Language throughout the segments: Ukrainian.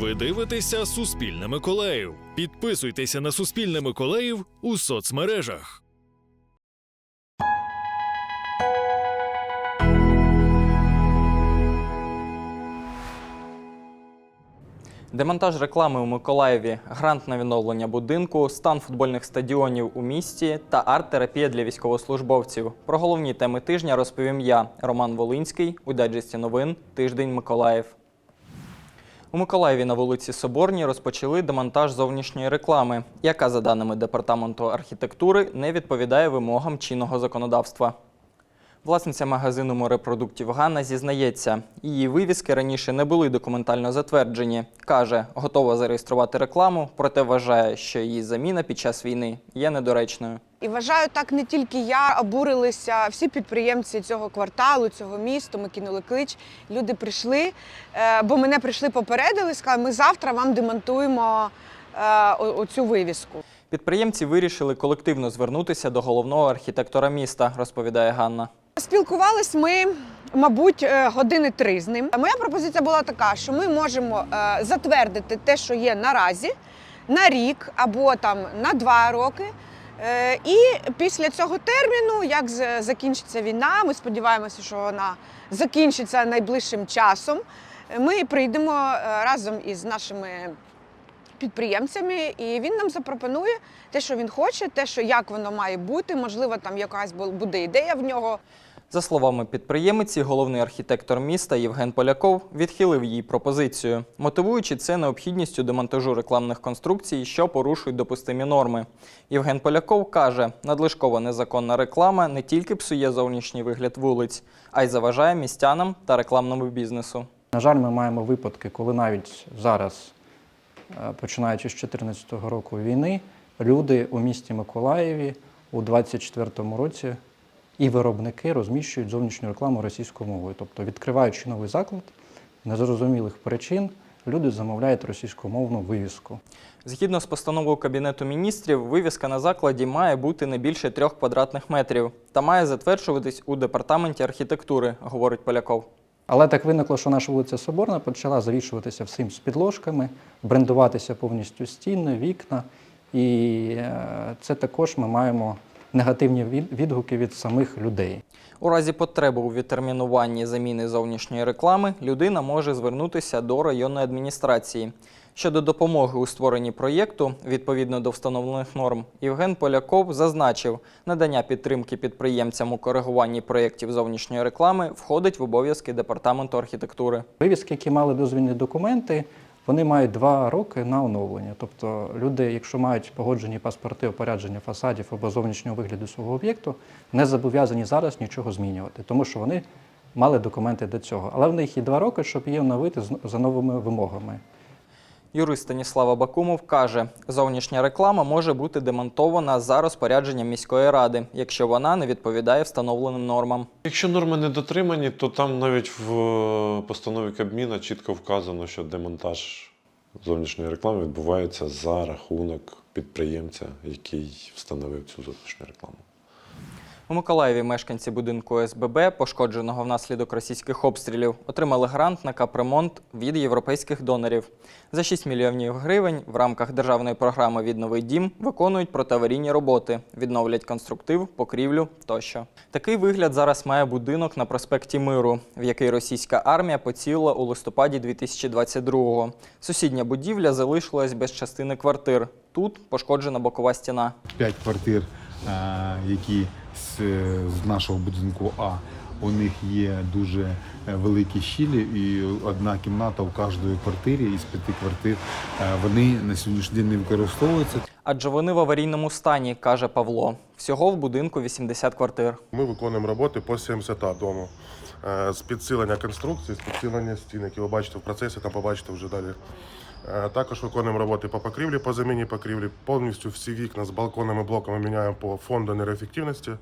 Ви дивитеся Суспільне Миколаїв. Підписуйтеся на Суспільне Миколаїв у соцмережах. Демонтаж реклами у Миколаєві, грант на відновлення будинку, стан футбольних стадіонів у місті та арт-терапія для військовослужбовців. Про головні теми тижня розповім я, Роман Волинський, у дайджесті новин Тиждень Миколаїв. У Миколаєві на вулиці Соборній розпочали демонтаж зовнішньої реклами, яка, за даними департаменту архітектури, не відповідає вимогам чинного законодавства. Власниця магазину морепродуктів Ганна зізнається, її вивіски раніше не були документально затверджені. Каже, готова зареєструвати рекламу, проте вважає, що її заміна під час війни є недоречною. І вважаю, так не тільки я обурилися, всі підприємці цього кварталу, цього місту. Ми кинули клич. Люди прийшли, е, бо мене прийшли попередили, сказали, ми завтра вам демонтуємо е, оцю вивіску. Підприємці вирішили колективно звернутися до головного архітектора міста, розповідає Ганна. Спілкувались ми, мабуть, е, години три з ним. Моя пропозиція була така, що ми можемо затвердити те, що є наразі, на рік або там на два роки. Е, І після цього терміну, як закінчиться війна, ми сподіваємося, що вона закінчиться найближчим часом. Ми прийдемо е, разом із нашими підприємцями, і він нам запропонує те, що він хоче, те, що як воно має бути. Можливо, там якась бу- буде ідея в нього. За словами підприємиці, головний архітектор міста Євген Поляков відхилив її пропозицію, мотивуючи це необхідністю демонтажу рекламних конструкцій, що порушують допустимі норми. Євген Поляков каже, надлишкова незаконна реклама не тільки псує зовнішній вигляд вулиць, а й заважає містянам та рекламному бізнесу. На жаль, ми маємо випадки, коли навіть зараз, е, починаючи з 2014 року війни, люди у місті Миколаєві у 2024 році і виробники розміщують зовнішню рекламу російською мовою. Тобто, відкриваючи новий заклад, незрозумілих причин люди замовляють російськомовну вивіску. Згідно з постановою Кабінету міністрів, вивіска на закладі має бути не більше трьох квадратних метрів та має затверджуватись у департаменті архітектури, говорить Поляков. Але так виникло, що наша вулиця Соборна почала завішуватися всім з підложками, брендуватися повністю стіни, вікна. І е, це також ми маємо негативні від- відгуки від самих людей. У разі потреби у відтермінуванні заміни зовнішньої реклами людина може звернутися до районної адміністрації. Щодо допомоги у створенні проєкту, відповідно до встановлених норм, Євген Поляков зазначив, надання підтримки підприємцям у коригуванні проєктів зовнішньої реклами входить в обов'язки департаменту архітектури. Вивіски, які мали дозвільні документи, вони мають два роки на оновлення. Тобто люди, якщо мають погоджені паспорти опорядження фасадів або зовнішнього вигляду свого об'єкту, не зобов'язані зараз нічого змінювати, тому що вони мали документи до цього. Але в них є два роки, щоб її оновити за новими вимогами. Юрист Станіслава Бакумов каже, зовнішня реклама може бути демонтована за розпорядженням міської ради, якщо вона не відповідає встановленим нормам. Якщо норми не дотримані, то там навіть в е, постанові Кабміна чітко вказано, що демонтаж зовнішньої реклами відбувається за рахунок підприємця, який встановив цю зовнішню рекламу. У Миколаєві мешканці будинку СББ, пошкодженого внаслідок російських обстрілів, отримали грант на капремонт від європейських донорів. За 6 мільйонів гривень в рамках державної програми Відновий дім виконують протиаварійні роботи, відновлять конструктив, покрівлю тощо. Такий вигляд зараз має будинок на проспекті Миру, в який російська армія поцілила у листопаді 2022-го. Сусідня будівля залишилась без частини квартир. Тут пошкоджена бокова стіна. п'ять квартир, які з, з нашого будинку А. У них є дуже е, великі щілі, і одна кімната у кожної квартирі із п'яти квартир. е, Вони на сьогоднішній день не використовуються. Адже вони в аварійному стані, каже Павло. Всього в будинку 80 квартир. Ми виконуємо роботи по 70 дому. Е, З підсилення конструкції, з підсилення стін, які ви бачите в процесі, там побачите вже далі. Е, Також виконуємо роботи по покрівлі, по заміні покрівлі. Повністю всі вікна з балконами, блоками міняємо по фонду енергоефективності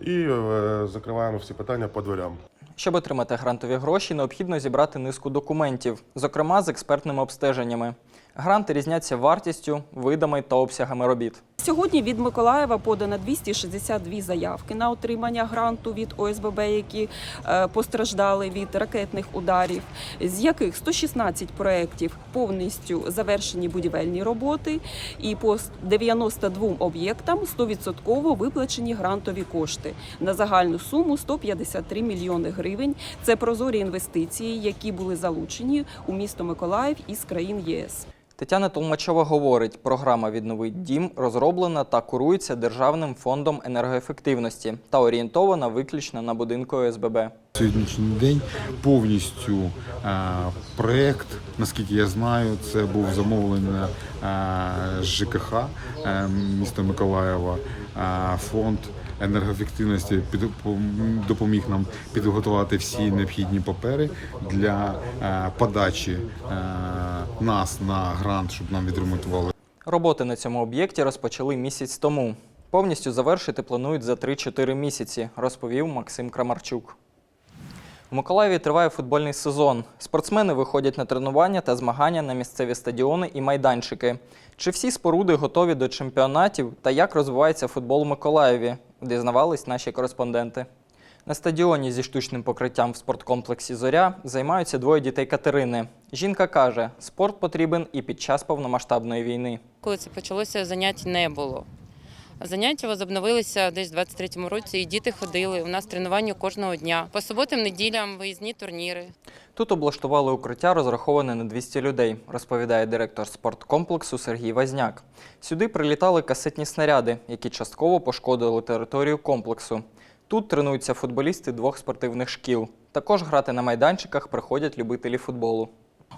і е, закриваємо всі питання по дверям. Щоб отримати грантові гроші, необхідно зібрати низку документів, зокрема з експертними обстеженнями. Гранти різняться вартістю, видами та обсягами робіт. Сьогодні від Миколаєва подано 262 заявки на отримання гранту від ОСББ, які е, постраждали від ракетних ударів, з яких 116 проєктів повністю завершені будівельні роботи, і по 92 об'єктам 100% виплачені грантові кошти на загальну суму 153 мільйони гривень. Це прозорі інвестиції, які були залучені у місто Миколаїв із країн ЄС. Тетяна Толмачова говорить, програма «Відновить дім» розроблена та курується Державним фондом енергоефективності та орієнтована виключно на будинку ОСББ. Сьогоднішній день повністю е, проект, наскільки я знаю, це був замовлений е, ЖКХ е, міста Миколаєва. Фонд енергоефективності під, пом- допоміг нам підготувати всі необхідні папери для подачі нас на грант, щоб нам відремонтували Роботи на цьому об'єкті розпочали місяць тому. Повністю завершити планують за 3-4 місяці, розповів Максим Крамарчук. У Миколаєві триває футбольний сезон. Спортсмени виходять на тренування та змагання на місцеві стадіони і майданчики. Чи всі споруди готові до чемпіонатів та як розвивається футбол у Миколаєві? Дізнавались наші кореспонденти. На стадіоні зі штучним покриттям в спорткомплексі Зоря займаються двоє дітей Катерини. Жінка каже, спорт потрібен і під час повномасштабної війни. Коли це почалося, занять не було. Заняття возобновилися десь в 23-му році, і діти ходили. У нас тренування кожного дня. По суботам, неділям виїзні турніри. Тут облаштували укриття, розраховане на 200 людей, розповідає директор спорткомплексу Сергій Вазняк. Сюди прилітали касетні снаряди, які частково пошкодили територію комплексу. Тут тренуються футболісти двох спортивних шкіл. Також грати на майданчиках приходять любителі футболу.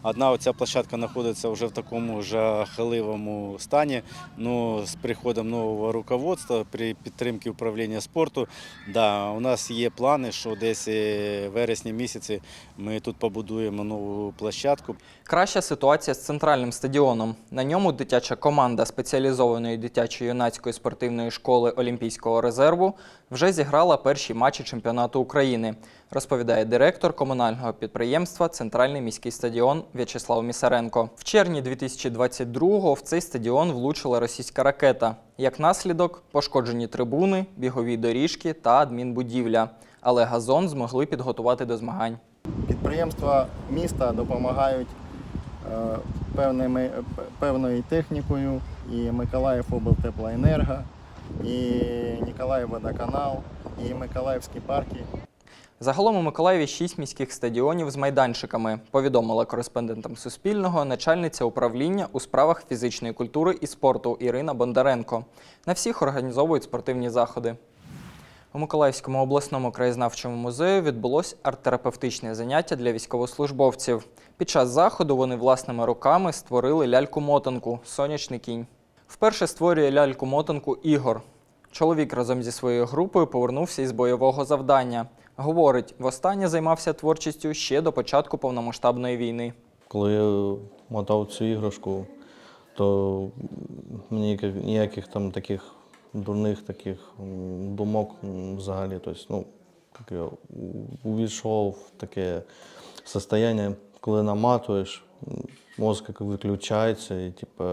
Одна оця площадка знаходиться вже в такому жахливому стані. Ну, з приходом нового руководства при підтримці управління спорту, да, у нас є плани, що десь е, вересні місяці ми тут побудуємо нову площадку. Краща ситуація з центральним стадіоном. На ньому дитяча команда спеціалізованої дитячо-юнацької спортивної школи Олімпійського резерву вже зіграла перші матчі чемпіонату України, розповідає директор комунального підприємства Центральний міський стадіон В'ячеслав Місаренко. В червні 2022-го в цей стадіон влучила російська ракета. Як наслідок, пошкоджені трибуни, бігові доріжки та адмінбудівля. Але газон змогли підготувати до змагань. Підприємства міста допомагають е, певними, певною технікою, і Миколаїв облтеплоенерго, і Ніколаїв водоканал, і Миколаївські парки. Загалом у Миколаєві шість міських стадіонів з майданчиками, повідомила кореспондентам Суспільного начальниця управління у справах фізичної культури і спорту Ірина Бондаренко. На всіх організовують спортивні заходи. У Миколаївському обласному краєзнавчому музеї відбулось арт-терапевтичне заняття для військовослужбовців. Під час заходу вони власними руками створили ляльку-мотанку Сонячний кінь. Вперше створює ляльку-мотанку Ігор. Чоловік разом зі своєю групою повернувся із бойового завдання. Говорить, востаннє займався творчістю ще до початку повномасштабної війни. Коли я мотав цю іграшку, то мені ніяких- там таких дурних таких думок взагалі. Тобто, ну, я увійшов в таке состояние, коли наматуєш, мозок виключається і типу,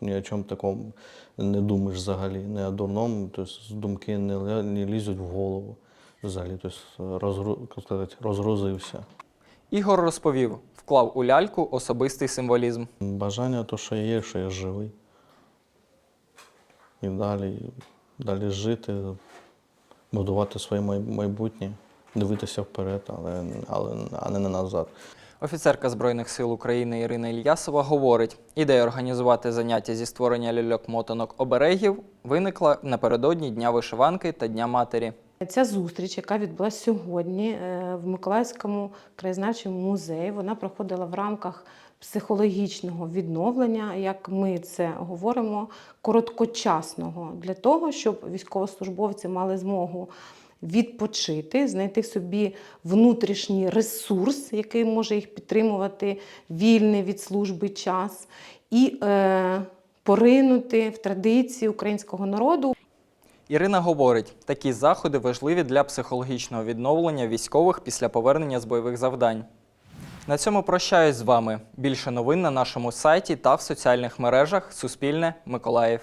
ні, о чому такому не думаєш взагалі, не о дурному, тобто думки не лізуть в голову взагалі. Тобто розгру, сказати, розгрузився. Ігор розповів, вклав у ляльку особистий символізм. Бажання то, що є, що я живий. І далі, далі жити, будувати своє майбутнє, дивитися вперед, але, але а не назад. Офіцерка Збройних сил України Ірина Ільясова говорить, ідея організувати заняття зі створення ляльок-мотанок оберегів виникла напередодні Дня вишиванки та Дня матері. Ця зустріч, яка відбулася сьогодні е, в Миколаївському краєзнавчому музеї, вона проходила в рамках психологічного відновлення, як ми це говоримо, короткочасного для того, щоб військовослужбовці мали змогу відпочити, знайти в собі внутрішній ресурс, який може їх підтримувати вільний від служби час, і е, поринути в традиції українського народу. Ірина говорить, такі заходи важливі для психологічного відновлення військових після повернення з бойових завдань. На цьому прощаюсь з вами. Більше новин на нашому сайті та в соціальних мережах Суспільне Миколаїв.